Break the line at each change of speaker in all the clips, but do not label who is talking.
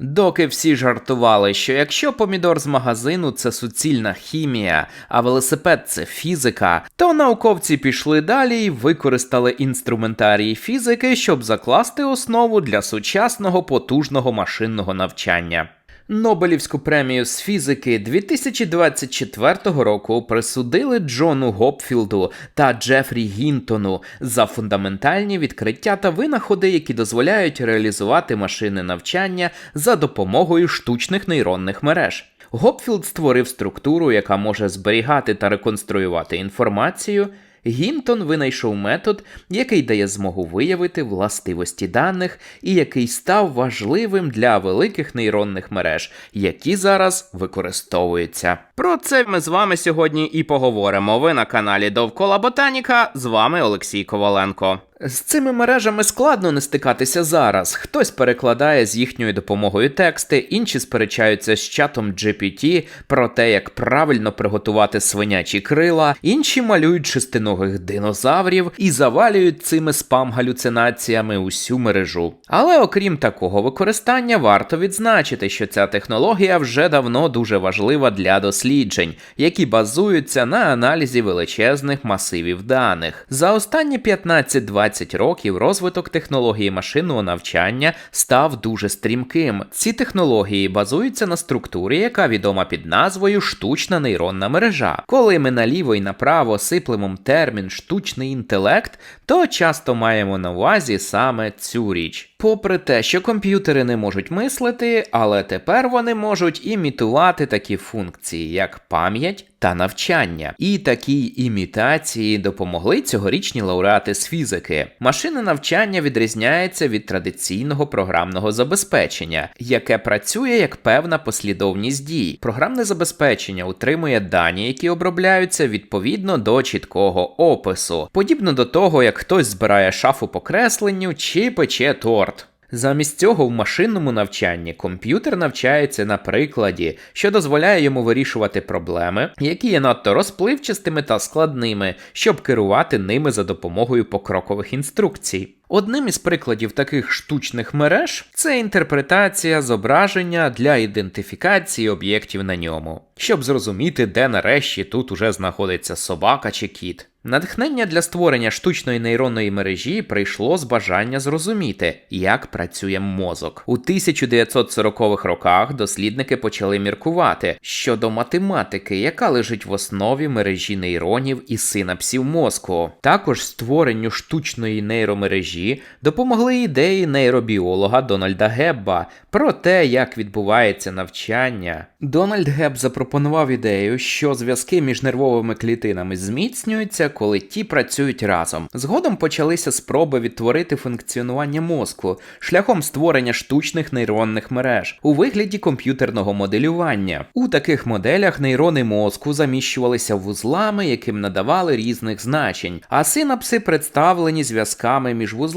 Доки всі жартували, що якщо помідор з магазину це суцільна хімія, а велосипед це фізика, то науковці пішли далі і використали інструментарії фізики, щоб закласти основу для сучасного потужного машинного навчання. Нобелівську премію з фізики 2024 року присудили Джону Гопфілду та Джефрі Гінтону за фундаментальні відкриття та винаходи, які дозволяють реалізувати машини навчання за допомогою штучних нейронних мереж. Гопфілд створив структуру, яка може зберігати та реконструювати інформацію. Гінтон винайшов метод, який дає змогу виявити властивості даних і який став важливим для великих нейронних мереж, які зараз використовуються. Про це ми з вами сьогодні і поговоримо. Ви на каналі Довкола Ботаніка. З вами Олексій Коваленко. З цими мережами складно не стикатися зараз. Хтось перекладає з їхньою допомогою тексти, інші сперечаються з чатом GPT про те, як правильно приготувати свинячі крила, інші малюють шестиногих динозаврів і завалюють цими спам-галюцинаціями усю мережу. Але окрім такого використання, варто відзначити, що ця технологія вже давно дуже важлива для досліджень, які базуються на аналізі величезних масивів даних. За останні 15-20 20 років розвиток технології машинного навчання став дуже стрімким. Ці технології базуються на структурі, яка відома під назвою штучна нейронна мережа. Коли ми наліво і направо сиплемо термін штучний інтелект, то часто маємо на увазі саме цю річ. Попри те, що комп'ютери не можуть мислити, але тепер вони можуть імітувати такі функції, як пам'ять та навчання. І такій імітації допомогли цьогорічні лауреати з фізики. Машини навчання відрізняється від традиційного програмного забезпечення, яке працює як певна послідовність дій. Програмне забезпечення утримує дані, які обробляються відповідно до чіткого опису, подібно до того, як хтось збирає шафу по кресленню чи пече торт. Замість цього в машинному навчанні комп'ютер навчається на прикладі, що дозволяє йому вирішувати проблеми, які є надто розпливчастими та складними, щоб керувати ними за допомогою покрокових інструкцій. Одним із прикладів таких штучних мереж це інтерпретація зображення для ідентифікації об'єктів на ньому, щоб зрозуміти, де нарешті тут уже знаходиться собака чи кіт. Натхнення для створення штучної нейронної мережі прийшло з бажання зрозуміти, як працює мозок. У 1940-х роках дослідники почали міркувати щодо математики, яка лежить в основі мережі нейронів і синапсів мозку. Також створенню штучної нейромережі допомогли ідеї нейробіолога Дональда Гебба про те, як відбувається навчання. Дональд Гебб запропонував ідею, що зв'язки між нервовими клітинами зміцнюються, коли ті працюють разом. Згодом почалися спроби відтворити функціонування мозку шляхом створення штучних нейронних мереж у вигляді комп'ютерного моделювання. У таких моделях нейрони мозку заміщувалися вузлами, яким надавали різних значень, а синапси представлені зв'язками між вузлами,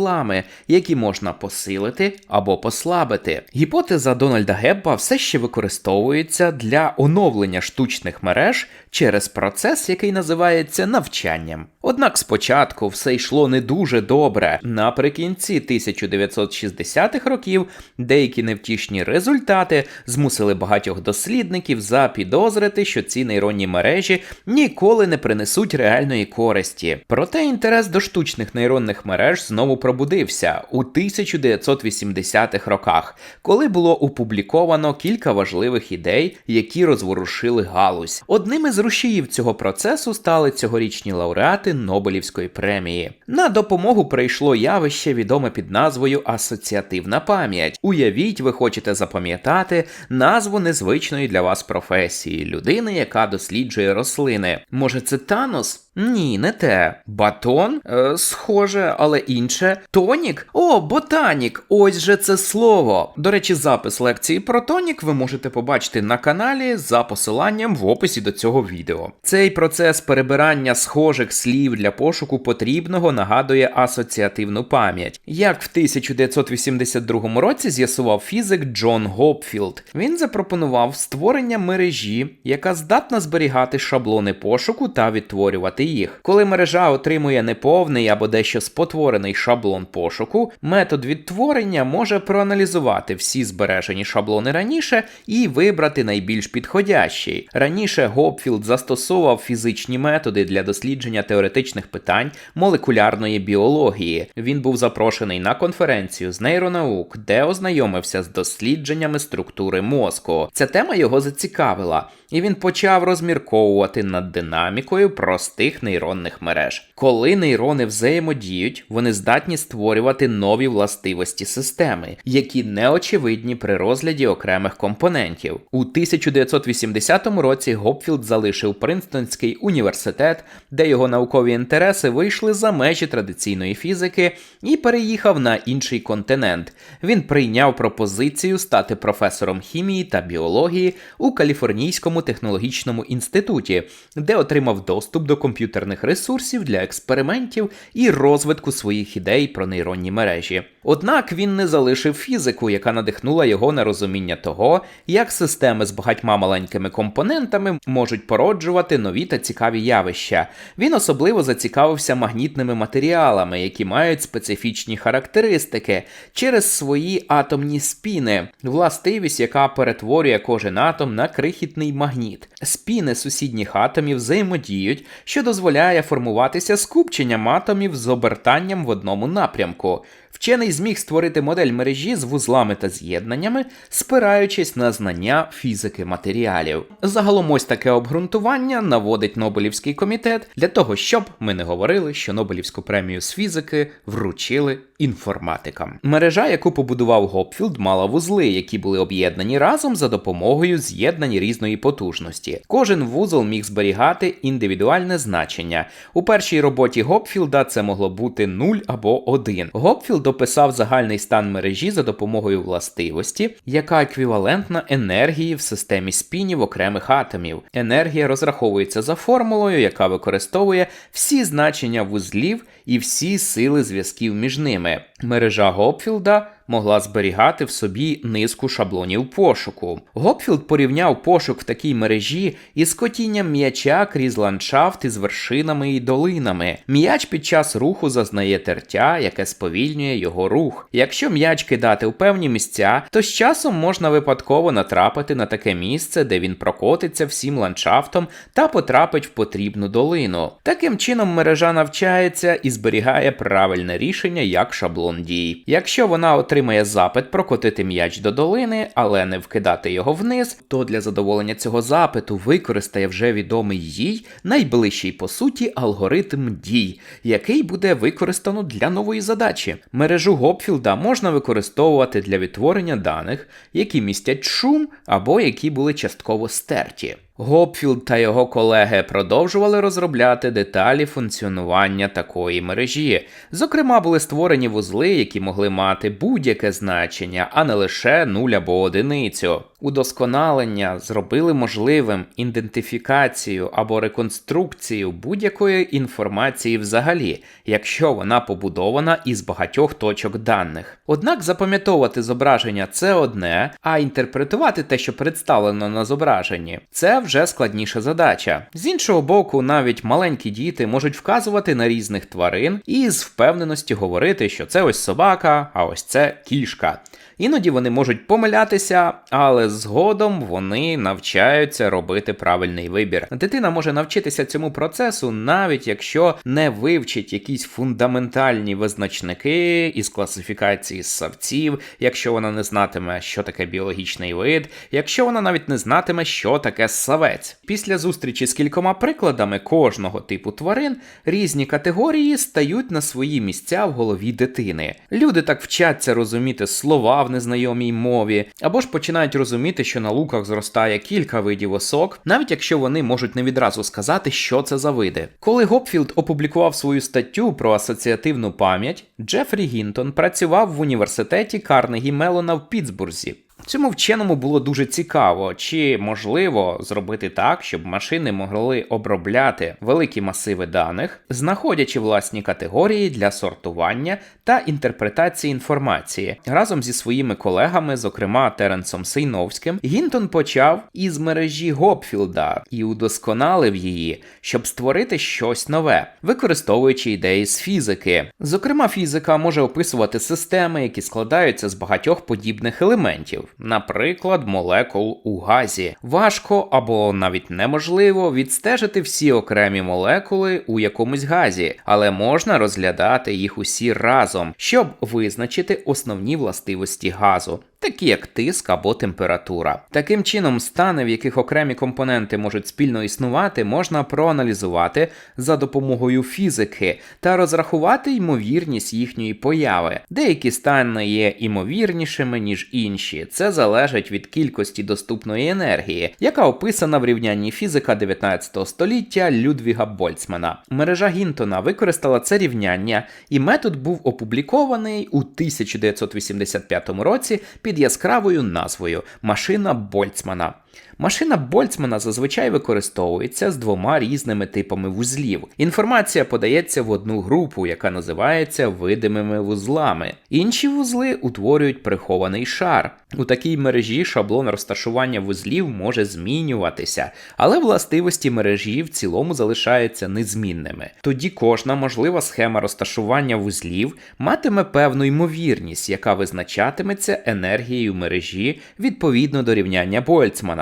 які можна посилити або послабити. Гіпотеза Дональда Гебба все ще використовується для оновлення штучних мереж через процес, який називається навчанням. Однак спочатку все йшло не дуже добре. Наприкінці 1960-х років деякі невтішні результати змусили багатьох дослідників запідозрити, що ці нейронні мережі ніколи не принесуть реальної користі. Проте інтерес до штучних нейронних мереж знову пробудився у 1980-х роках, коли було опубліковано кілька важливих ідей, які розворушили галузь. Одним із рушіїв цього процесу стали цьогорічні лауреати Нобелівської премії. На допомогу прийшло явище, відоме під назвою асоціативна пам'ять. Уявіть, ви хочете запам'ятати назву незвичної для вас професії людини, яка досліджує рослини. Може, це Танос? Ні, не те. Батон? Е, схоже, але інше. Тонік? О, ботанік! Ось же це слово. До речі, запис лекції про тонік ви можете побачити на каналі за посиланням в описі до цього відео. Цей процес перебирання схожих слів для пошуку потрібного нагадує асоціативну пам'ять. Як в 1982 році з'ясував фізик Джон Гопфілд. Він запропонував створення мережі, яка здатна зберігати шаблони пошуку та відтворювати розібрати їх. Коли мережа отримує неповний або дещо спотворений шаблон пошуку, метод відтворення може проаналізувати всі збережені шаблони раніше і вибрати найбільш підходящий. Раніше Гопфілд застосовував фізичні методи для дослідження теоретичних питань молекулярної біології. Він був запрошений на конференцію з нейронаук, де ознайомився з дослідженнями структури мозку. Ця тема його зацікавила, і він почав розмірковувати над динамікою простих нейронних мереж. Коли нейрони взаємодіють, вони здатні створювати нові властивості системи, які неочевидні при розгляді окремих компонентів. У 1980 році Гопфілд залишив Принстонський університет, де його наукові інтереси вийшли за межі традиційної фізики, і переїхав на інший континент. Він прийняв пропозицію стати професором хімії та біології у Каліфорнійському технологічному інституті, де отримав доступ до комп'ютерних ресурсів для експериментів і розвитку своїх ідей про нейронні мережі. Однак він не залишив фізику, яка надихнула його на розуміння того, як системи з багатьма маленькими компонентами можуть породжувати нові та цікаві явища. Він особливо зацікавився магнітними матеріалами, які мають специфічні характеристики через свої атомні спіни, властивість, яка перетворює кожен атом на крихітний магніт. Спіни сусідніх атомів взаємодіють, що дозволяє формуватися скупченням атомів з обертанням в одному напрямку. Вчений зміг створити модель мережі з вузлами та з'єднаннями, спираючись на знання фізики матеріалів. Загалом ось таке обґрунтування наводить Нобелівський комітет для того, щоб ми не говорили, що Нобелівську премію з фізики вручили інформатикам. Мережа, яку побудував Гопфілд, мала вузли, які були об'єднані разом за допомогою з'єднань різної потужності. Кожен вузол міг зберігати індивідуальне значення. У першій роботі Гопфілда це могло бути 0 або 1. Гопфілд описав загальний стан мережі за допомогою властивості, яка еквівалентна енергії в системі спінів окремих атомів. Енергія розраховується за формулою, яка використовує всі значення вузлів і всі сили зв'язків між ними. Мережа Гопфілда могла зберігати в собі низку шаблонів пошуку. Гопфілд порівняв пошук в такій мережі із котінням м'яча крізь ландшафт із вершинами і долинами. М'яч під час руху зазнає тертя, яке сповільнює його рух. Якщо м'яч кидати у певні місця, то з часом можна випадково натрапити на таке місце, де він прокотиться всім ландшафтом та потрапить в потрібну долину. Таким чином мережа навчається і зберігає правильне рішення як шаблон дій. Якщо вона отримає запит прокотити м'яч до долини, але не вкидати його вниз, то для задоволення цього запиту використає вже відомий їй найближчий по суті алгоритм дій, який буде використано для нової задачі. Мережу Гопфілда можна використовувати для відтворення даних, які містять шум або які були частково стерті. Гопфілд та його колеги продовжували розробляти деталі функціонування такої мережі. Зокрема, були створені вузли, які могли мати будь-яке значення, а не лише нуль або одиницю. Удосконалення зробили можливим ідентифікацію або реконструкцію будь-якої інформації взагалі, якщо вона побудована із багатьох точок даних. Однак запам'ятовувати зображення це одне, а інтерпретувати те, що представлено на зображенні, це вже складніша задача. З іншого боку, навіть маленькі діти можуть вказувати на різних тварин і з впевненості говорити, що це ось собака, а ось це кішка. Іноді вони можуть помилятися, але згодом вони навчаються робити правильний вибір. Дитина може навчитися цьому процесу, навіть якщо не вивчить якісь фундаментальні визначники із класифікації ссавців, якщо вона не знатиме, що таке біологічний вид, якщо вона навіть не знатиме, що таке ссавець. Після зустрічі з кількома прикладами кожного типу тварин різні категорії стають на свої місця в голові дитини. Люди так вчаться розуміти слова незнайомій мові, або ж починають розуміти, що на луках зростає кілька видів осок, навіть якщо вони можуть не відразу сказати, що це за види. Коли Гопфілд опублікував свою статтю про асоціативну пам'ять, Джефрі Гінтон працював в університеті Карнегі Мелона в Пітсбурзі. Цьому вченому було дуже цікаво, чи можливо зробити так, щоб машини могли обробляти великі масиви даних, знаходячи власні категорії для сортування та інтерпретації інформації. Разом зі своїми колегами, зокрема Теренсом Сейновським, Гінтон почав із мережі Гопфілда і удосконалив її, щоб створити щось нове, використовуючи ідеї з фізики. Зокрема, фізика може описувати системи, які складаються з багатьох подібних елементів наприклад, молекул у газі. Важко або навіть неможливо відстежити всі окремі молекули у якомусь газі, але можна розглядати їх усі разом, щоб визначити основні властивості газу такі як тиск або температура. Таким чином, стани, в яких окремі компоненти можуть спільно існувати, можна проаналізувати за допомогою фізики та розрахувати ймовірність їхньої появи. Деякі стани є імовірнішими, ніж інші. Це залежить від кількості доступної енергії, яка описана в рівнянні фізика 19 століття Людвіга Больцмана. Мережа Гінтона використала це рівняння, і метод був опублікований у 1985 році під яскравою назвою Машина Больцмана. Машина Больцмана зазвичай використовується з двома різними типами вузлів. Інформація подається в одну групу, яка називається видимими вузлами. Інші вузли утворюють прихований шар. У такій мережі шаблон розташування вузлів може змінюватися, але властивості мережі в цілому залишаються незмінними. Тоді кожна можлива схема розташування вузлів матиме певну ймовірність, яка визначатиметься енергією мережі відповідно до рівняння Больцмана.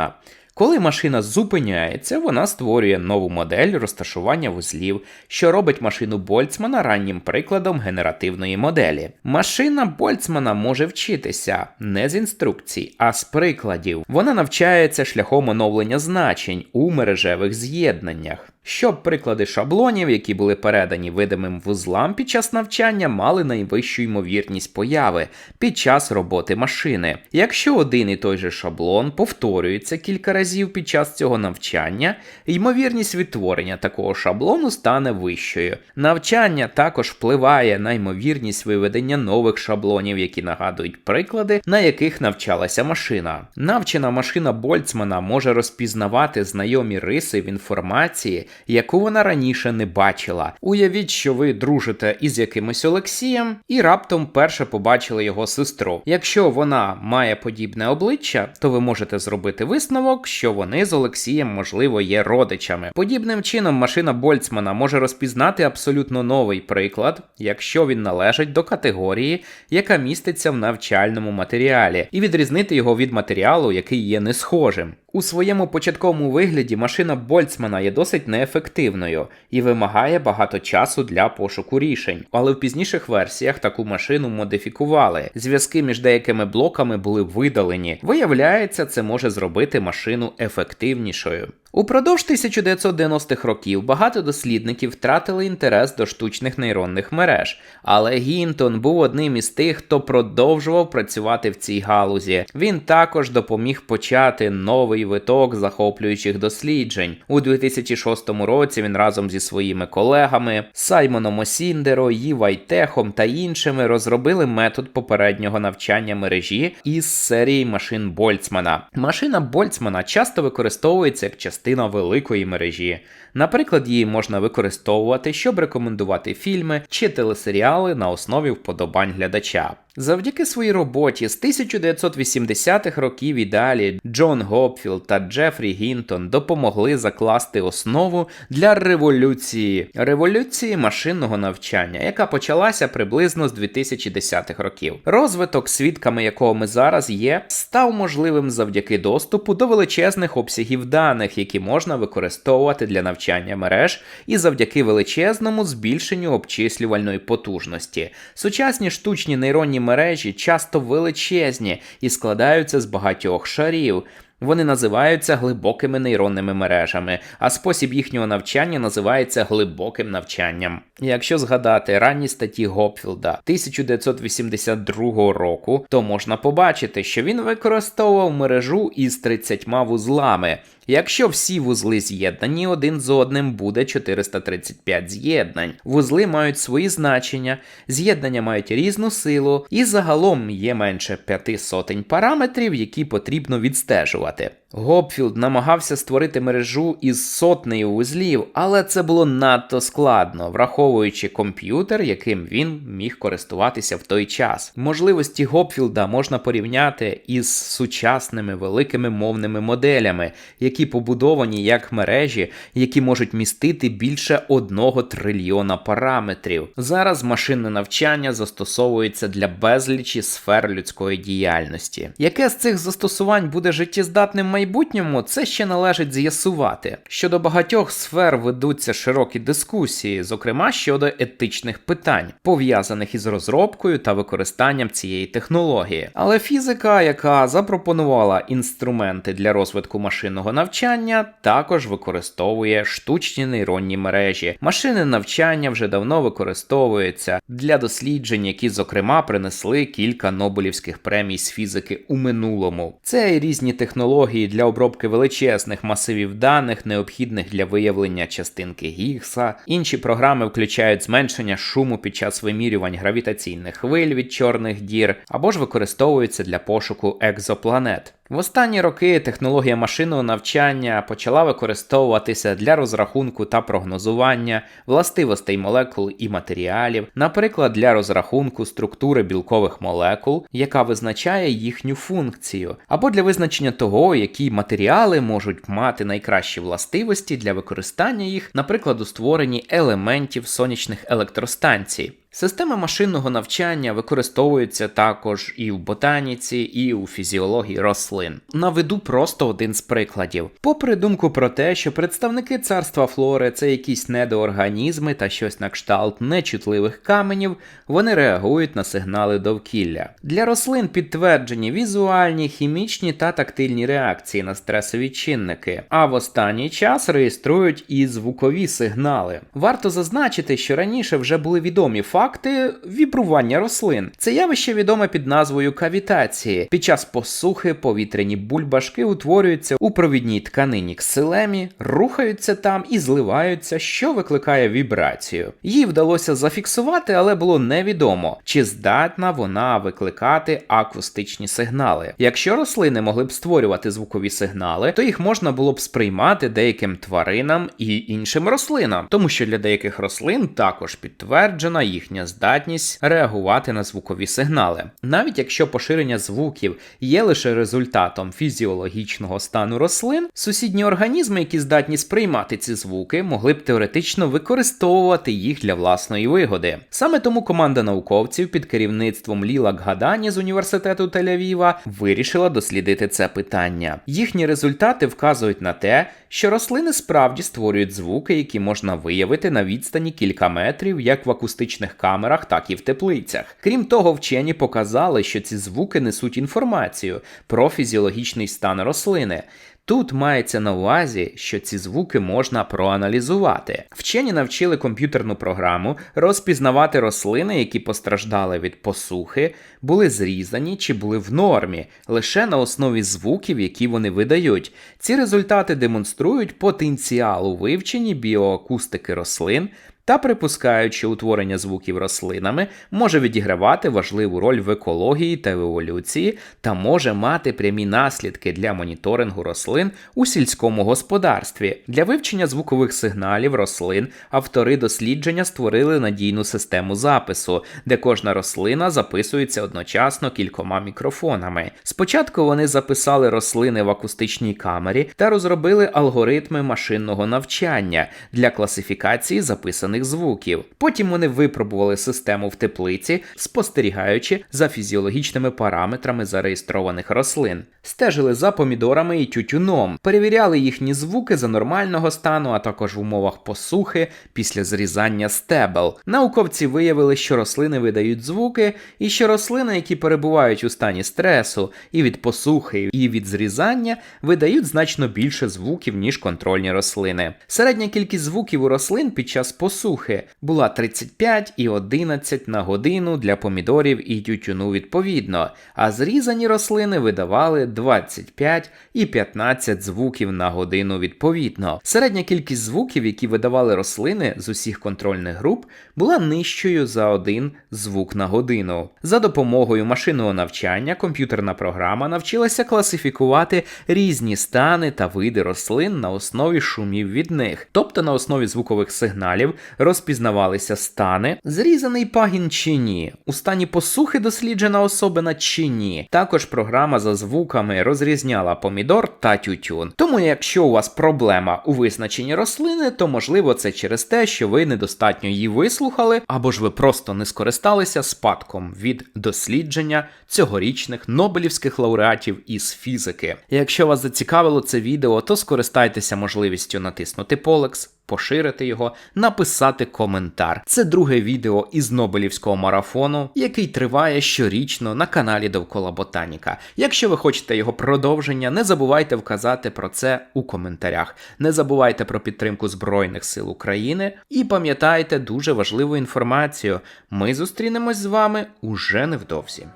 Коли машина зупиняється, вона створює нову модель розташування вузлів, що робить машину Больцмана раннім прикладом генеративної моделі. Машина Больцмана може вчитися не з інструкцій, а з прикладів. Вона навчається шляхом оновлення значень у мережевих з'єднаннях щоб приклади шаблонів, які були передані видимим вузлам під час навчання, мали найвищу ймовірність появи під час роботи машини. Якщо один і той же шаблон повторюється кілька разів під час цього навчання, ймовірність відтворення такого шаблону стане вищою. Навчання також впливає на ймовірність виведення нових шаблонів, які нагадують приклади, на яких навчалася машина. Навчена машина Больцмана може розпізнавати знайомі риси в інформації, яку вона раніше не бачила. Уявіть, що ви дружите із якимось Олексієм і раптом перше побачили його сестру. Якщо вона має подібне обличчя, то ви можете зробити висновок, що вони з Олексієм, можливо, є родичами. Подібним чином машина Больцмана може розпізнати абсолютно новий приклад, якщо він належить до категорії, яка міститься в навчальному матеріалі, і відрізнити його від матеріалу, який є не схожим. У своєму початковому вигляді машина Больцмана є досить неефективною і вимагає багато часу для пошуку рішень, але в пізніших версіях таку машину модифікували. Зв'язки між деякими блоками були видалені. Виявляється, це може зробити машину ефективнішою. Упродовж 1990-х років багато дослідників втратили інтерес до штучних нейронних мереж, але Гінтон був одним із тих, хто продовжував працювати в цій галузі. Він також допоміг почати новий виток захоплюючих досліджень. У 2006 році він разом зі своїми колегами Саймоном Осіндеро, Ї Вайтехом та іншими розробили метод попереднього навчання мережі із серії машин Больцмана. Машина Больцмана часто використовується як частина частина великої мережі. Наприклад, її можна використовувати, щоб рекомендувати фільми чи телесеріали на основі вподобань глядача. Завдяки своїй роботі з 1980-х років і далі Джон Гопфілд та Джефрі Гінтон допомогли закласти основу для революції революції машинного навчання, яка почалася приблизно з 2010-х років. Розвиток, свідками якого ми зараз є, став можливим завдяки доступу до величезних обсягів даних, які можна використовувати для навчання мереж, і завдяки величезному збільшенню обчислювальної потужності. Сучасні штучні нейронні мережі часто величезні і складаються з багатьох шарів. Вони називаються глибокими нейронними мережами, а спосіб їхнього навчання називається глибоким навчанням. Якщо згадати ранні статті Гопфілда 1982 року, то можна побачити, що він використовував мережу із 30 вузлами. Якщо всі вузли з'єднані один з одним, буде 435 з'єднань. Вузли мають свої значення, з'єднання мають різну силу, і загалом є менше п'яти сотень параметрів, які потрібно відстежувати. врятувати. Гопфілд намагався створити мережу із сотнею вузлів, але це було надто складно, враховуючи комп'ютер, яким він міг користуватися в той час. Можливості Гопфілда можна порівняти із сучасними великими мовними моделями, які побудовані як мережі, які можуть містити більше одного трильйона параметрів. Зараз машинне навчання застосовується для безлічі сфер людської діяльності. Яке з цих застосувань буде життєздатним майбутньому, це ще належить з'ясувати. Щодо багатьох сфер ведуться широкі дискусії, зокрема щодо етичних питань, пов'язаних із розробкою та використанням цієї технології. Але фізика, яка запропонувала інструменти для розвитку машинного навчання, також використовує штучні нейронні мережі. Машини навчання вже давно використовуються для досліджень, які, зокрема, принесли кілька Нобелівських премій з фізики у минулому. Це і різні технології для обробки величезних масивів даних, необхідних для виявлення частинки Гіггса. Інші програми включають зменшення шуму під час вимірювань гравітаційних хвиль від чорних дір, або ж використовуються для пошуку екзопланет. В останні роки технологія машинного навчання почала використовуватися для розрахунку та прогнозування властивостей молекул і матеріалів, наприклад, для розрахунку структури білкових молекул, яка визначає їхню функцію, або для визначення того, які матеріали можуть мати найкращі властивості для використання їх, наприклад, у створенні елементів сонячних електростанцій. Система машинного навчання використовується також і в ботаніці, і у фізіології рослин. Наведу просто один з прикладів. Попри думку про те, що представники царства флори це якісь недоорганізми та щось на кшталт нечутливих каменів, вони реагують на сигнали довкілля. Для рослин підтверджені візуальні, хімічні та тактильні реакції на стресові чинники, а в останній час реєструють і звукові сигнали. Варто зазначити, що раніше вже були відомі факти факти вібрування рослин. Це явище відоме під назвою кавітації. Під час посухи повітряні бульбашки утворюються у провідній тканині ксилемі, рухаються там і зливаються, що викликає вібрацію. Їй вдалося зафіксувати, але було невідомо, чи здатна вона викликати акустичні сигнали. Якщо рослини могли б створювати звукові сигнали, то їх можна було б сприймати деяким тваринам і іншим рослинам, тому що для деяких рослин також підтверджена їх їхня здатність реагувати на звукові сигнали. Навіть якщо поширення звуків є лише результатом фізіологічного стану рослин, сусідні організми, які здатні сприймати ці звуки, могли б теоретично використовувати їх для власної вигоди. Саме тому команда науковців під керівництвом Ліла Ггадані з університету Тель-Авіва вирішила дослідити це питання. Їхні результати вказують на те, що рослини справді створюють звуки, які можна виявити на відстані кілька метрів, як в акустичних камерах, так і в теплицях. Крім того, вчені показали, що ці звуки несуть інформацію про фізіологічний стан рослини. Тут мається на увазі, що ці звуки можна проаналізувати. Вчені навчили комп'ютерну програму розпізнавати рослини, які постраждали від посухи, були зрізані чи були в нормі, лише на основі звуків, які вони видають. Ці результати демонструють потенціал у вивченні біоакустики рослин та припускають, що утворення звуків рослинами може відігравати важливу роль в екології та в еволюції та може мати прямі наслідки для моніторингу рослин у сільському господарстві. Для вивчення звукових сигналів рослин автори дослідження створили надійну систему запису, де кожна рослина записується одночасно кількома мікрофонами. Спочатку вони записали рослини в акустичній камері та розробили алгоритми машинного навчання для класифікації записаних різних звуків. Потім вони випробували систему в теплиці, спостерігаючи за фізіологічними параметрами зареєстрованих рослин. Стежили за помідорами і тютюном, перевіряли їхні звуки за нормального стану, а також в умовах посухи після зрізання стебел. Науковці виявили, що рослини видають звуки, і що рослини, які перебувають у стані стресу і від посухи, і від зрізання, видають значно більше звуків, ніж контрольні рослини. Середня кількість звуків у рослин під час посухи була 35 і 11 на годину для помідорів і тютюну відповідно, а зрізані рослини видавали 25 і 15 звуків на годину відповідно. Середня кількість звуків, які видавали рослини з усіх контрольних груп, була нижчою за один звук на годину. За допомогою машинного навчання комп'ютерна програма навчилася класифікувати різні стани та види рослин на основі шумів від них, тобто на основі звукових сигналів розпізнавалися стани, зрізаний пагін чи ні, у стані посухи досліджена особина чи ні. Також програма за звуками розрізняла помідор та тютюн. Тому, якщо у вас проблема у визначенні рослини, то можливо це через те, що ви недостатньо її вислухали, або ж ви просто не скористалися спадком від дослідження цьогорічних Нобелівських лауреатів із фізики. Якщо вас зацікавило це відео, то скористайтеся можливістю натиснути Полекс. Поширити його, написати коментар. Це друге відео із Нобелівського марафону, який триває щорічно на каналі Довкола Ботаніка. Якщо ви хочете його продовження, не забувайте вказати про це у коментарях. Не забувайте про підтримку Збройних сил України і пам'ятайте дуже важливу інформацію. Ми зустрінемось з вами уже невдовзі.